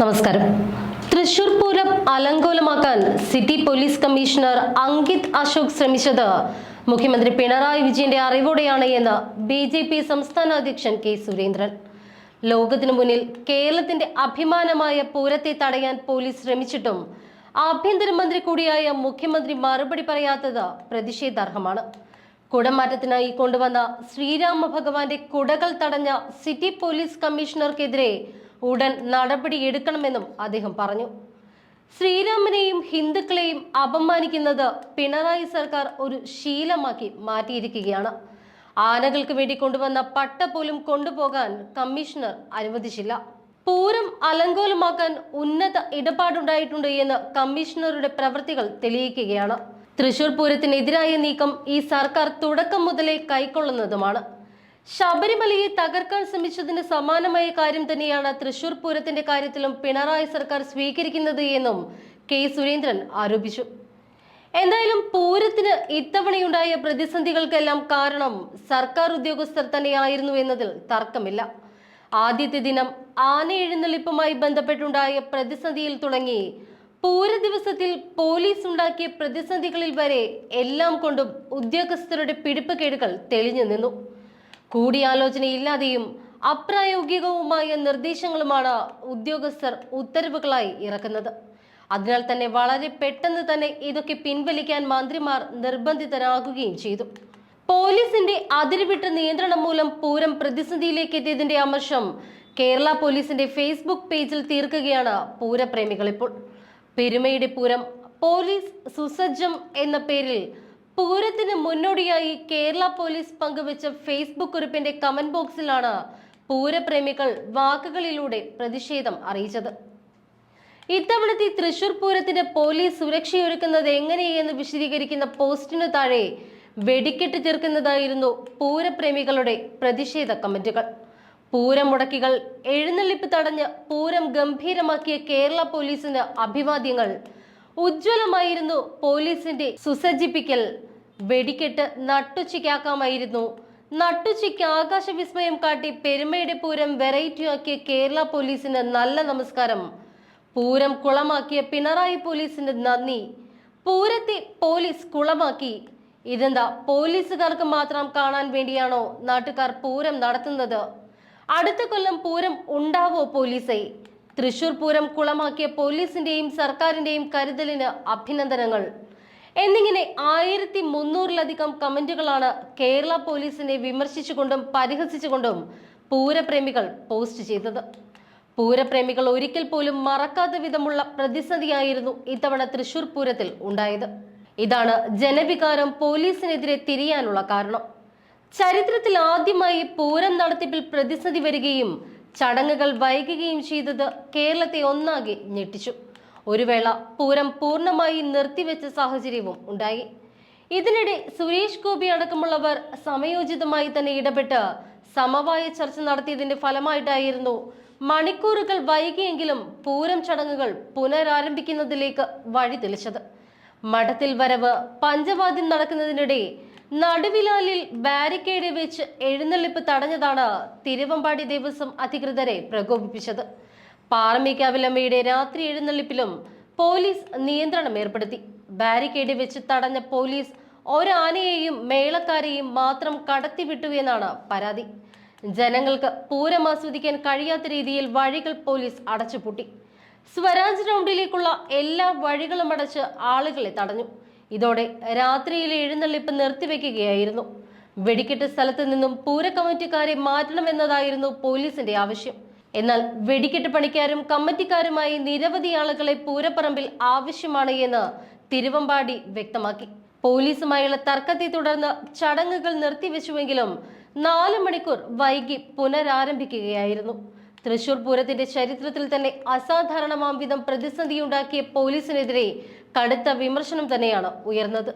നമസ്കാരം. Thrissur Pooram അലങ്കോലമാക്കാൻ city police commissioner Ankit Ashok ശ്രമിച്ചത് മുഖ്യമന്ത്രി പിണറായി വിജയന്റെ അറിവോടെയാണ് എന്ന് ബി ജെ പി സംസ്ഥാന അധ്യക്ഷൻ കെ സുരേന്ദ്രൻ. ലോകത്തിനു മുന്നിൽ കേരളത്തിന്റെ അഭിമാനമായ പൂരത്തെ തടയാൻ പോലീസ് ശ്രമിച്ചിട്ടും ആഭ്യന്തരമന്ത്രി കൂടിയായ മുഖ്യമന്ത്രി മറുപടി പറയാത്തത് പ്രതിഷേധാർഹമാണ്. കുടമാറ്റത്തിനായി കൊണ്ടുവന്ന ശ്രീരാമ ഭഗവാന്റെ കുടകൾ തടഞ്ഞ സിറ്റി പോലീസ് കമ്മീഷണർക്കെതിരെ ഉടൻ നടപടി എടുക്കണമെന്നും അദ്ദേഹം പറഞ്ഞു. ശ്രീരാമനെയും ഹിന്ദുക്കളെയും അപമാനിക്കുന്നത് പിണറായി സർക്കാർ ഒരു ശീലമാക്കി മാറ്റിയിരിക്കുകയാണ്. ആനകൾക്ക് വേണ്ടി കൊണ്ടുവന്ന പട്ട പോലും കൊണ്ടുപോകാൻ കമ്മീഷണർ അനുവദിച്ചില്ല. പൂരം അലങ്കോലമാക്കാൻ ഉന്നത ഇടപാടുണ്ടായിട്ടുണ്ട് എന്ന് കമ്മീഷണറുടെ പ്രവൃത്തികൾ തെളിയിക്കുകയാണ്. തൃശൂർ പൂരത്തിനെതിരായ നീക്കം ഈ സർക്കാർ തുടക്കം മുതലേ കൈക്കൊള്ളുന്നതുമാണ്. ശബരിമലയെ തകർക്കാൻ ശ്രമിച്ചതിന് സമാനമായ കാര്യം തന്നെയാണ് തൃശൂർ പൂരത്തിന്റെ കാര്യത്തിലും പിണറായി സർക്കാർ സ്വീകരിക്കുന്നത് എന്നും കെ സുരേന്ദ്രൻ ആരോപിച്ചു. എന്തായാലും പൂരത്തിന് ഇത്തവണയുണ്ടായ പ്രതിസന്ധികൾക്കെല്ലാം കാരണം സർക്കാർ ഉദ്യോഗസ്ഥർ തന്നെയായിരുന്നു എന്നതിൽ തർക്കമില്ല. ആദ്യത്തെ ദിനം ആന എഴുന്നള്ളിപ്പുമായി ബന്ധപ്പെട്ടുണ്ടായ പ്രതിസന്ധിയിൽ തുടങ്ങി പൂര ദിവസത്തിൽ പോലീസ് ഉണ്ടാക്കിയ പ്രതിസന്ധികളിൽ വരെ എല്ലാം കൊണ്ടും ഉദ്യോഗസ്ഥരുടെ പിടിപ്പുകേടുകൾ തെളിഞ്ഞു നിന്നു. കൂടിയാലോചനയില്ലാതെയും അപ്രായോഗികവുമായ നിർദ്ദേശങ്ങളുമാണ് ഉദ്യോഗസ്ഥർ ഉത്തരവുകളായി ഇറക്കുന്നത്. അതിനാൽ തന്നെ വളരെ പെട്ടെന്ന് തന്നെ ഇതൊക്കെ പിൻവലിക്കാൻ മന്ത്രിമാർ നിർബന്ധിതരാകുകയും ചെയ്തു. പോലീസിന്റെ അതിരുവിട്ട നിയന്ത്രണം മൂലം പൂരം പ്രതിസന്ധിയിലേക്ക് എത്തിയതിന്റെ അമർഷം കേരള പോലീസിന്റെ ഫേസ്ബുക്ക് പേജിൽ തീർക്കുകയാണ് പൂരപ്രേമികൾ ഇപ്പോൾ. പെരുമയുടെ പൂരം പോലീസ് സുസജ്ജം എന്ന പേരിൽ പൂരത്തിന് മുന്നോടിയായി കേരള പോലീസ് പങ്കുവച്ച ഫേസ്ബുക്ക് കുറിപ്പിന്റെ കമന്റ് ബോക്സിലാണ് പൂരപ്രേമികൾ വാക്കുകളിലൂടെ പ്രതിഷേധം അറിയിച്ചത്. ഇത്തവണത്തെ തൃശൂർ പൂരത്തിന് പോലീസ് സുരക്ഷയൊരുക്കുന്നത് എങ്ങനെയെന്ന് വിശദീകരിക്കുന്ന പോസ്റ്റിനു താഴെ വെടിക്കെട്ട് തീർക്കുന്നതായിരുന്നു പൂരപ്രേമികളുടെ പ്രതിഷേധ കമന്റുകൾ. പൂരം മുടക്കികൾ എഴുന്നള്ളിപ്പ് തടഞ്ഞ് പൂരം ഗംഭീരമാക്കിയ കേരള പോലീസിന് അഭിവാദ്യങ്ങൾ ഉജ്ജ്വലമായിരുന്നു പോലീസിന്റെ സുസജ്ജിപ്പിക്കൽ. വെടിക്കെട്ട് നട്ടുച്ചയ്ക്കാക്കാമായിരുന്നു നട്ടുച്ചയ്ക്ക് ആകാശ വിസ്മയം കാട്ടി പെരുമയുടെ പൂരം വെറൈറ്റിയാക്കിയ കേരള പോലീസിന് നല്ല നമസ്കാരം. പൂരം കുളമാക്കിയ പിണറായി പോലീസിന് നന്ദി. പൂരത്തെ പോലീസ് കുളമാക്കി. ഇതെന്താ പോലീസുകാർക്ക് മാത്രം കാണാൻ വേണ്ടിയാണോ നാട്ടുകാർ പൂരം നടത്തുന്നത്? അടുത്ത കൊല്ലം പൂരം ഉണ്ടാവോ പോലീസെ? തൃശൂർ പൂരം കുളമാക്കിയ പോലീസിന്റെയും സർക്കാരിന്റെയും കരുതലിന് അഭിനന്ദനങ്ങൾ. എന്നിങ്ങനെ ആയിരത്തി മുന്നൂറിലധികം കമന്റുകളാണ് കേരള പോലീസിനെ വിമർശിച്ചുകൊണ്ടും പരിഹസിച്ചുകൊണ്ടും പൂരപ്രേമികൾ പോസ്റ്റ് ചെയ്തത്. പൂരപ്രേമികൾ ഒരിക്കൽ പോലും മറക്കാത്ത വിധമുള്ള പ്രതിസന്ധിയായിരുന്നു ഇത്തവണ തൃശൂർ പൂരത്തിൽ ഉണ്ടായത്. ഇതാണ് ജനവികാരം പോലീസിനെതിരെ തിരിയാനുള്ള കാരണം. ചരിത്രത്തിൽ ആദ്യമായി പൂരം നടത്തിപ്പിൽ പ്രതിസന്ധി വരികയും ചടങ്ങുകൾ വൈകുകയും ചെയ്തത് കേരളത്തെ ഒന്നാകെ ഞെട്ടിച്ചു. ഒരു വേള പൂരം പൂർണമായി നിർത്തിവെച്ച സാഹചര്യവും ഉണ്ടായി. ഇതിനിടെ സുരേഷ് ഗോപി അടക്കമുള്ളവർ സമയോചിതമായി തന്നെ ഇടപെട്ട് സമവായ ചർച്ച നടത്തിയതിന്റെ ഫലമായിട്ടായിരുന്നു മണിക്കൂറുകൾ വൈകിയെങ്കിലും പൂരം ചടങ്ങുകൾ പുനരാരംഭിക്കുന്നതിലേക്ക് വഴി തെളിച്ചത് മഠത്തിൽ വരവ് പഞ്ചവാദ്യം നടക്കുന്നതിനിടെ നടുവിലാലിൽ ബാരിക്കേഡ് വെച്ച് എഴുന്നള്ളിപ്പ് തടഞ്ഞതാണ് തിരുവമ്പാടി ദേവസ്വം അധികൃതരെ പ്രകോപിപ്പിച്ചത്. പാറമേക്കാവിലമ്മയുടെ രാത്രി എഴുന്നള്ളിപ്പിലും പോലീസ് നിയന്ത്രണം ഏർപ്പെടുത്തി. ബാരിക്കേഡ് വെച്ച് തടഞ്ഞ പോലീസ് ഒരാനയെയും മേളക്കാരെയും മാത്രം കടത്തിവിട്ടു എന്നാണ് പരാതി. ജനങ്ങൾക്ക് പൂരം ആസ്വദിക്കാൻ കഴിയാത്ത രീതിയിൽ വഴികൾ പോലീസ് അടച്ചുപൂട്ടി. സ്വരാജ് റൗണ്ടിലേക്കുള്ള എല്ലാ വഴികളും അടച്ച് ആളുകളെ തടഞ്ഞു. ഇതോടെ രാത്രിയിലെ എഴുന്നള്ളിപ്പ് നിർത്തിവെക്കുകയായിരുന്നു. വെടിക്കെട്ട് സ്ഥലത്ത് നിന്നും പൂര കമ്മിറ്റിക്കാരെ മാറ്റണമെന്നതായിരുന്നു പോലീസിന്റെ ആവശ്യം. എന്നാൽ വെടിക്കെട്ട് പണിക്കാരും കമ്മിറ്റിക്കാരുമായി നിരവധി ആളുകളെ പൂരപ്പറമ്പിൽ ആവശ്യമാണ് എന്ന് തിരുവമ്പാടി വ്യക്തമാക്കി. പോലീസുമായുള്ള തർക്കത്തെ തുടർന്ന് ചടങ്ങുകൾ നിർത്തിവെച്ചുവെങ്കിലും നാല് മണിക്കൂർ വൈകി പുനരാരംഭിക്കുകയായിരുന്നു. തൃശൂർ പൂരത്തിന്റെ ചരിത്രത്തിൽ തന്നെ അസാധാരണമാം വിധം പ്രതിസന്ധിയുണ്ടാക്കിയ പോലീസിനെതിരെ കടുത്ത വിമർശനം തന്നെയാണ് ഉയർന്നത്.